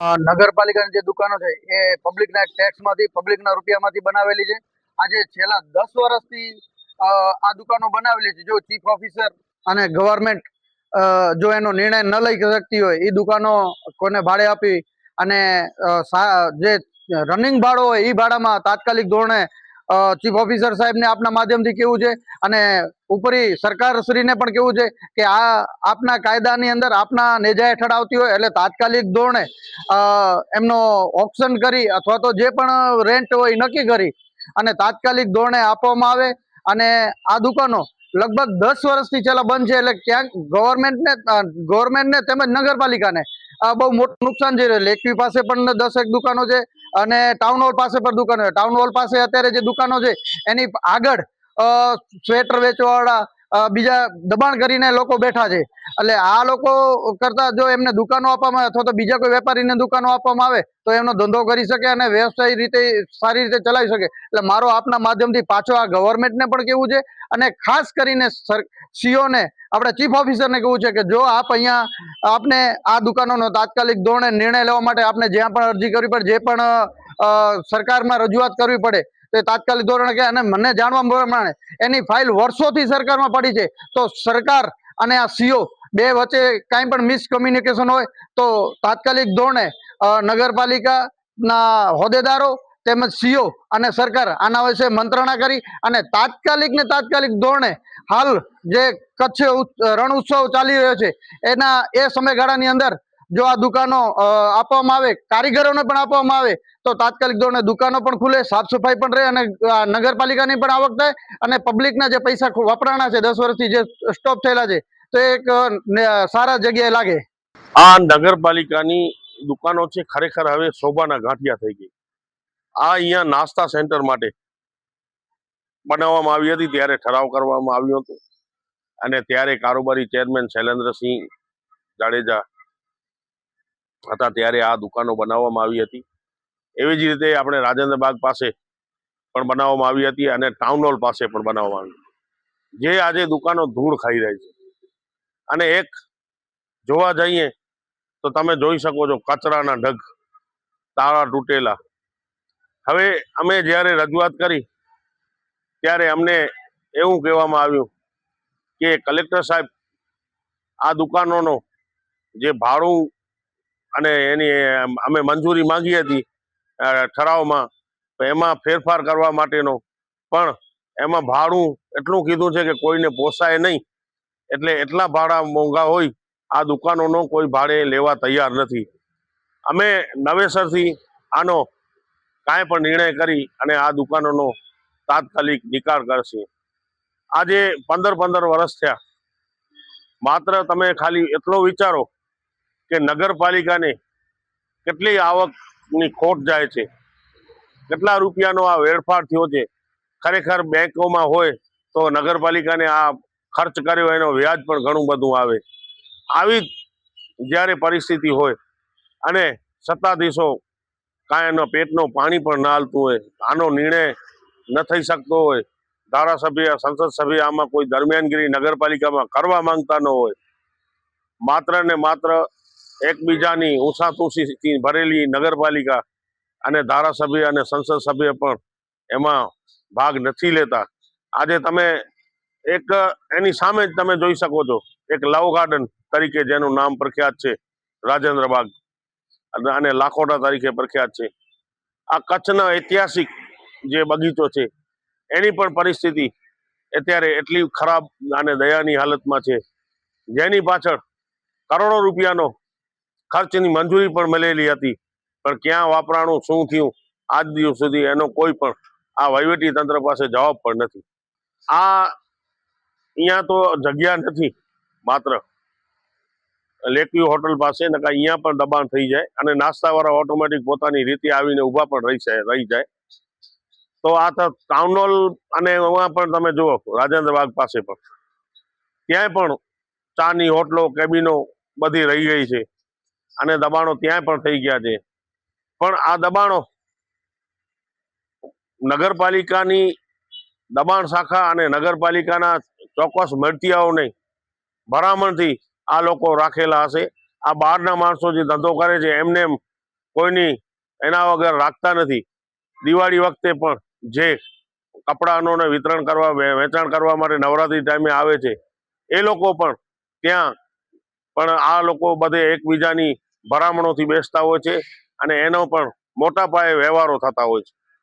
નગરપાલિકાની જે દુકાનો છે, એ પબ્લિકના ટેક્સમાંથી પબ્લિકના રૂપિયામાંથી બનાવેલી છે. આજે છેલ્લા દસ વર્ષથી આ દુકાનો બનાવેલી છે. જો ચીફ ઓફિસર અને ગવર્મેન્ટ જો એનો નિર્ણય ન લઈ શકતી હોય એ દુકાનો કોને ભાડે આપી અને જે રનિંગ ભાડો હોય એ ભાડામાં તાત્કાલિક ધોરણે ચીફ ઓફિસર સાહેબને આપના માધ્યમથી કેવું છે અને ઉપરી સરકારશ્રીને પણ કેવું છે કે આ આપના કાયદાની અંદર આપના નેજા હેઠળ આવતી હોય એટલે તાત્કાલિક ધોરણે એમનો ઓપ્શન કરી અથવા તો જે પણ રેન્ટ હોય નક્કી કરી અને તાત્કાલિક ધોરણે આપવામાં આવે અને આ દુકાનો લગભગ દસ વર્ષથી છેલ્લા બંધ છે એટલે ક્યાંક ગવર્મેન્ટને ગવર્મેન્ટને તેમજ નગરપાલિકાને બહુ મોટું નુકસાન જઈ રહ્યું લેકવી પાસે પણ દસ એક દુકાનો છે. અને ટાઉન હોલ પાસે પણ દુકાનો ટાઉન હોલ પાસે અત્યારે જે દુકાનો છે, એની આગળ સ્વેટર વેચવાવાળા બીજા દબાણ કરીને લોકો બેઠા છે. એટલે આ લોકો કરતા જો એમને દુકાનો આપવામાં આવે અથવા તો બીજા કોઈ વેપારીને દુકાનો આપવામાં આવે, તો એમનો ધંધો કરી શકે અને વ્યવસાય રીતે સારી રીતે ચલાવી શકે. એટલે મારો આપના માધ્યમથી પાછો આ ગવર્મેન્ટને પણ કેવું છે અને ખાસ કરીને સીઓને, આપણે ચીફ ઓફિસરને કેવું છે કે જો આપ અહીંયા આપને આ દુકાનોનો તાત્કાલિક ધોરણે નિર્ણય લેવા માટે આપને જ્યાં પણ અરજી કરવી પડે, જે પણ સરકારમાં રજૂઆત કરવી પડે, તે તાત્કાલિક ધોરણે કે અને મને જાણવા પ્રમાણે એની ફાઇલ વર્ષોથી સરકારમાં પડી છે. તો સરકાર અને આ સીઓ બે વચ્ચે કાંઈ પણ મિસકમ્યુનિકેશન હોય તો તાત્કાલિક ધોરણે નગરપાલિકાના હોદ્દેદારો તેમજ સીઓ અને સરકાર આના વિશે મંત્રણા કરી અને તાત્કાલિક ને તાત્કાલિક ધોરણે હાલ જે કચ્છ રણ ઉત્સવ ચાલી રહ્યો છે, એના એ સમયગાળાની અંદર જો આ દુકાનો આપવામાં આવે, કારીગરોને પણ આપવામાં આવે, તો તાત્કાલિક ધોરણે દુકાનો પણ ખુલે સાફ સફાઈ પણ રહે અને નગરપાલિકાની પણ આવક થાય અને પબ્લિકના જે પૈસા વપરાણા છે, દસ વર્ષથી જે સ્ટોપ થયેલા છે, તો એક સારા જગ્યાએ લાગે. આ નગરપાલિકાની દુકાનો છે, ખરેખર હવે શોભાના ગાંઠિયા થઈ ગઈ. આ અહીંયા નાસ્તા સેન્ટર માટે બનાવવામાં આવી હતી. ત્યારે ઠરાવ કરવામાં આવ્યો હતો. અને ત્યારે કારોબારી ચેરમેન શૈલેન્દ્રસિંહ જાડેજા હતા ત્યારે આ દુકાનો બનાવવામાં આવી હતી. એવી જ રીતે આપણે રાજેન્દ્ર બાગ પાસે પણ બનાવવામાં આવી હતી અને ટાઉન હોલ પાસે પણ બનાવવામાં આવી જે આજે દુકાનો ધૂળ ખાઈ રહી છે. અને એક જોવા જઈએ તો તમે જોઈ શકો છો કચરાના ઢગ, તાળા તૂટેલા હવે અમે જ્યારે રજૂઆત કરી, ત્યારે અમને એવું કહેવામાં આવ્યું કે કલેક્ટર સાહેબ, આ દુકાનોનો જે ભાડું અને એની અમે મંજૂરી માંગી હતી ઠરાવમાં એમાં ફેરફાર કરવા માટેનો, પણ એમાં ભાડું એટલું કીધું છે કે કોઈને પોસાય નહીં, એટલે એટલા ભાડા મોંઘા હોય, આ દુકાનોનો કોઈ ભાડે લેવા તૈયાર નથી. અમે નવેસરથી આનો કાંઈ પણ નિર્ણય કરી અને આ દુકાનોનો તાત્કાલિક નિકાલ કરશે. આજે પંદર પંદર વર્ષ થયા. માત્ર તમે ખાલી એટલો વિચારો કે નગરપાલિકાને કેટલી આવકની ખોટ જાય છે. કેટલા રૂપિયાનો આ વેડફાર થયો છે. ખરેખર બેંકોમાં હોય તો નગરપાલિકાને આ ખર્ચ કર્યો એનો વ્યાજ પણ ઘણું બધું આવે. આવી જ્યારે પરિસ્થિતિ હોય અને સત્તાધીશો કાંઈ એનો પેટનું પાણી પણ ના હાલતું હોય, આનો નિર્ણય ન થઈ શકતો હોય, ધારાસભ્ય, સંસદ સભ્ય આમાં કોઈ દરમિયાનગીરી નગરપાલિકામાં કરવા માંગતા ન હોય. માત્ર ને માત્ર એકબીજાની ઊંસાતુસીથી ભરેલી નગરપાલિકા અને ધારાસભ્ય અને સંસદ સભ્ય પણ એમાં ભાગ નથી લેતા. આજે તમે એક એની સામે જ તમે જોઈ શકો છો, એક લવ ગાર્ડન તરીકે જેનું નામ પ્રખ્યાત છે રાજેન્દ્ર બાગ અને લાખોટા તરીકે પ્રખ્યાત છે. આ કચ્છના ઐતિહાસિક જે બગીચો છે, એની પણ પરિસ્થિતિ અત્યારે એટલી ખરાબ અને દયાની હાલતમાં છે. જેની પાછળ કરોડો રૂપિયાનો ખર્ચની મંજૂરી પણ મળેલી હતી. પણ ક્યાં વાપરાણું, શું થયું, આજ દિવસ સુધી એનો કોઈ પણ આ વહીવટી તંત્ર પાસે જવાબ પણ નથી. આ અહીંયા તો જગ્યા નથી માત્ર લેકવ્યુ હોટલ પાસે નકા અહીંયા પણ દબાણ થઈ જાય અને નાસ્તાવાળા ઓટોમેટિક પોતાની રીતે આવીને ઊભા પણ રહી જાય રહી જાય. તો આ તો ટાઉન હોલ અને એમાં પણ તમે જુઓ રાજેન્દ્ર બાગ પાસે પણ. ત્યાંય પણ ચાની હોટલો કેબિનો બધી રહી ગઈ છે અને દબાણો ત્યાંય પણ થઈ ગયા છે. પણ આ દબાણો નગરપાલિકાની દબાણ શાખા અને નગરપાલિકાના ચોક્કસ મળતિયાઓને ભલામણથી આ લોકો રાખેલા હશે. આ બહારના માણસો જે ધંધો કરે છે, એમને એમ કોઈની એના વગર રાખતા નથી. દિવાળી વખતે પણ જે કપડાનું વિતરણ કરવા વેચાણ કરવા માટે નવરાત્રી ટાઈમે આવે છે, એ લોકો પણ ત્યાં, પણ આ લોકો બધે એકબીજાની ભરામણોથી બેસતા હોય છે અને એનો પણ મોટા પાયે વ્યવહારો થતા હોય છે.